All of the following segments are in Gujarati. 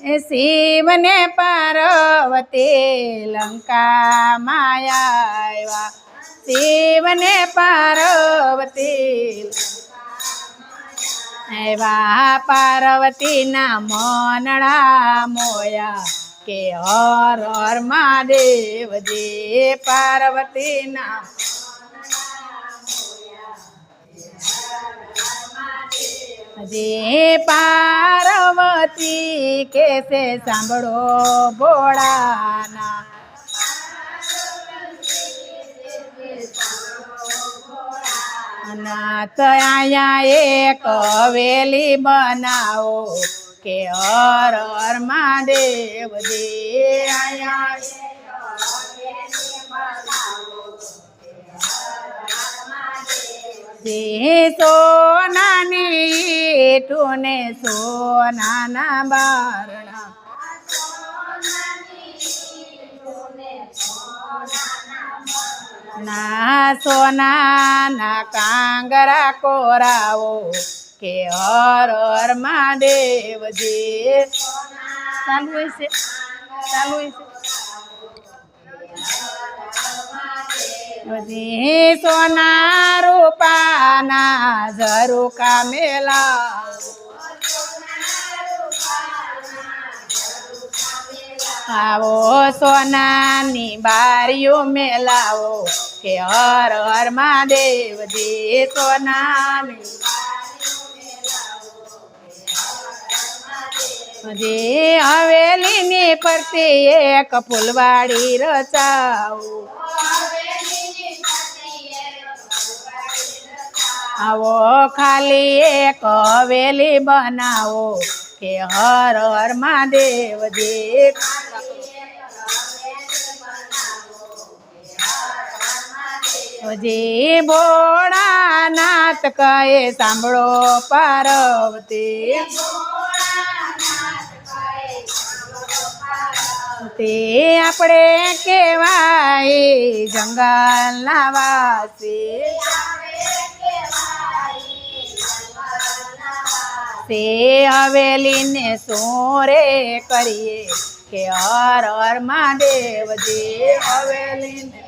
શિવને પાર્વતી લંકા માયા શિવને પાર્વતી એવા પાર્વતીના મનડા મોયા કે હર હર મહાદેવ જે પાર્વતીના જે પાર્વતી કે છે સાંભળો ભોળાના નાથ અહીંયા એક હવેલી બનાવો કે હર હર મહાદેવ દે અહીંયા જે ટુને સોનાના બારણા. ના સોનાના કાંગરા કોરાવો કે હર હર મહાદેવજી ચાલુ હોય ચાલુ હોય છે? બધી સોના રૂપાના ઝરૂકા મેલા આવો સોનાની બારીઓ મેલાવો, કે હર હર મહાદેવ દે સોનાની. જે હવેલીની પરતી એક ફૂલવાડી રચાવું. આવો ખાલી એક હવેલી બનાવો, કે હર હર મહાદેવ દે જે ભોળાનાથ કહે, સાંભળો પાર્વતી. તે આપણે કેવાય જંગલના વાસી. તે હવેલીને સોરે કરીએ કે હર હર મહાદેવજી, હવેલીને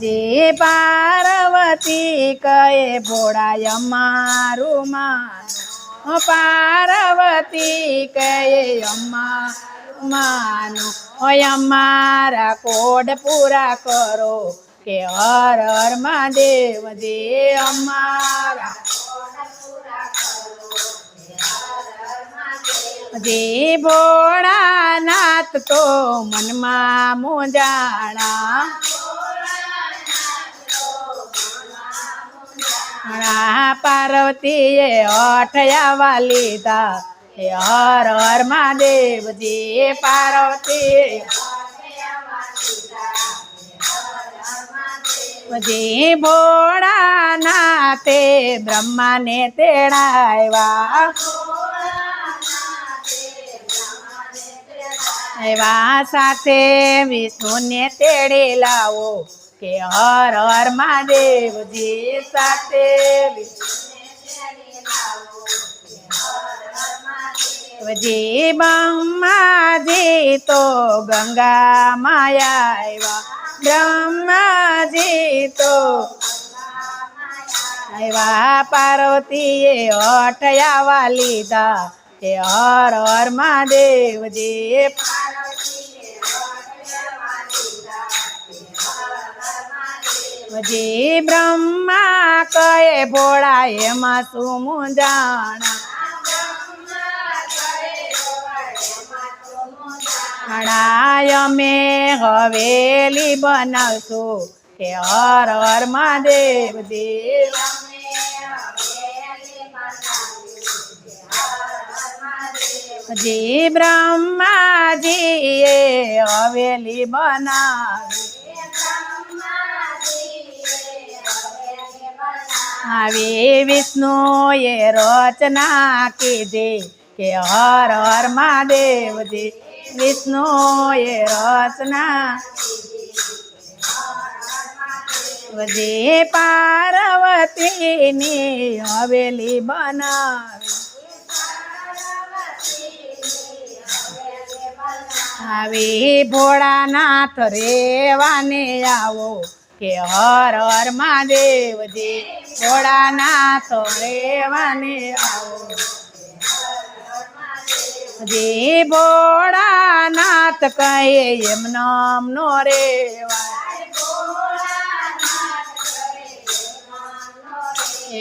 જે પાર્વતી કહે, ભોળાય અમારું માનું. પાર્વતી કહે અમા માનું. અમારા કોડ પૂરા કરો. કે હર હર મહાદેવ જે અમારા. જે ભોળાનાથ તો મનમાં મોજાણા. પાર્વતીએ અઠયાવા લીધા. હે હર હર મહાદેવજી પાર્વતી જે ભોળાનાથે બ્રહ્માને તેડાવ્યા એવા સાથે વિષ્ણુને તેડી લાવો કે હર હર મહાદેવજી સાથે. જી બ્રહ્માજી તો ગંગા માયા આવ્યા બ્રહ્માજી તો આવ્યા પાર્વતીએ અઠયાવા લીધા કે હર હર મહાદેવજી જે બ્રહ્મા કહે ભોળા એમાં શું મુંજાણા હણાય અમે હવેલી બનાવશું કે હર હર મહાદેવ દેવ જી બ્રહ્માજીએ હવેલી બનાવી આવી વિષ્ણુએ રચના કીધી કે હર હર મહાદેવજી વિષ્ણુએ રચના. જે પાર્વતીની હવેલી બનાવી. આવી ભોળાનાથ રેવાને આવો કે હર હર મહાદેવજી. ભોળાનાથ રેવાને આવો. જે ભોળાનાથ કહે એમ નામ નો રે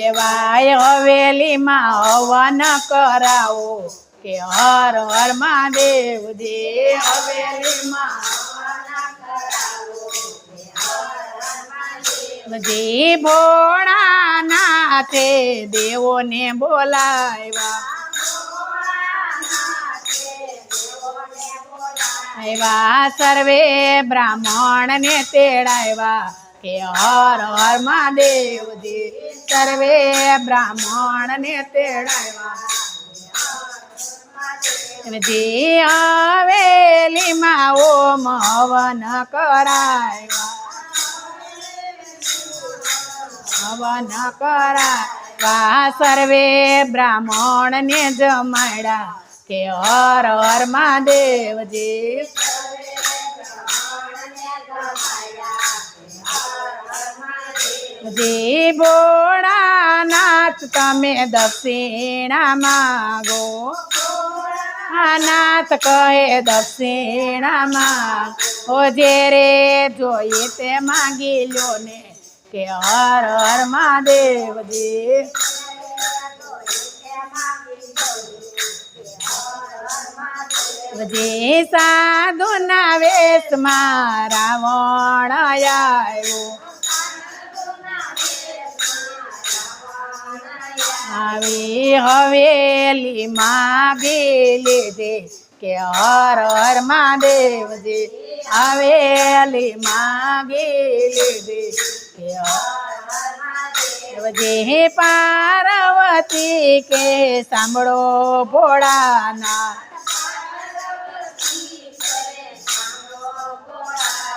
એવાય હવેલીમાં હવન કરાવો કે હર હર મહાદેવજી. હવેલીમાં જી ભોળાનાથે દેવોને બોલાવ્યા. આવ્યા સર્વે બ્રાહ્મણને તેડાવ્યા કે હર હર મહાદેવજી. સર્વે બ્રાહ્મણને તેડાવ્યા જે હવેલીમાં ઓમ હવન કરાવ્યા હવન કરાવ્યા સર્વે બ્રાહ્મણને જમાડ્યા. કે હર હર મહાદેવજી જી. ભોળાનાથ તમે દક્ષિણા માગો. નાથ કહે દક્ષિણામાં ઓ જે રે જોઈએ તે માગી લો ને. કે હર હર મહાદેવજી જે સાધુના વેશમાં રાવણ આવ્યો. આવી હવેલી માગી લીધે કે હર હર મહાદેવજી. હવેલી માગી લીધે કે જે પાર્વતી કે સાંભળો ભોળાના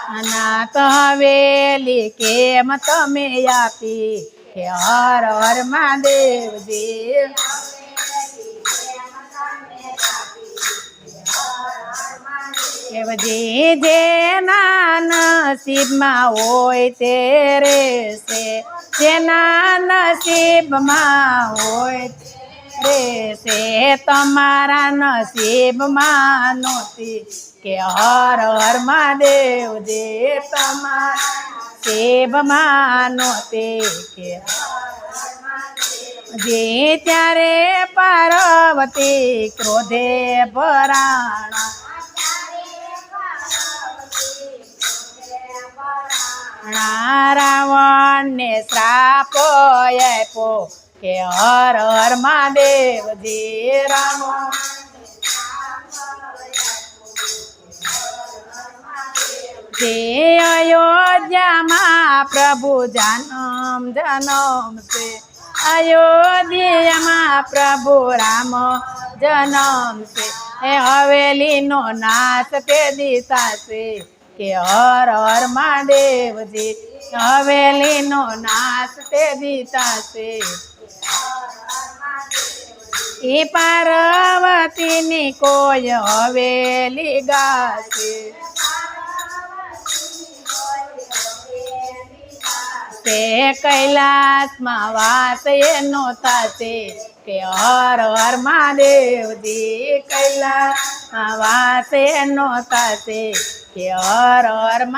અનાથ હવેલી કેમ તમે આપી? હે હર હર મહાદેવજી. દેવજી, જે નસીબમાં હોય તે રેશે જેના નસીબમાં હોય રેશે તમારા નસીબમાં નહોતી કે હર હર મહાદેવજી તમારા નસીબમાં નહોતી કે જે ત્યારે પાર્વતી ક્રોધે ભરાણા રાવણ ને શ્રાપ આપ્યો. કે હર હર મહાદેવજી રામ. જે અયોધ્યામાં પ્રભુ જન્મ જન્મ છે. અયોધ્યામાં પ્રભુ રામ જન્મ છે. હવેલીનો નાશ તે દિશા છે. કે હર હર મહાદેવજી હવેલીનો નાશ તે દીતાશે એ પાર્વતીની કોઈ હવેલી ગાશે. તે કૈલાસમાં વાસ એનો થશે કે હર હર મહાદેવજી, કૈલાસમાં વાસ એનો થશે. કે હર હર મહા-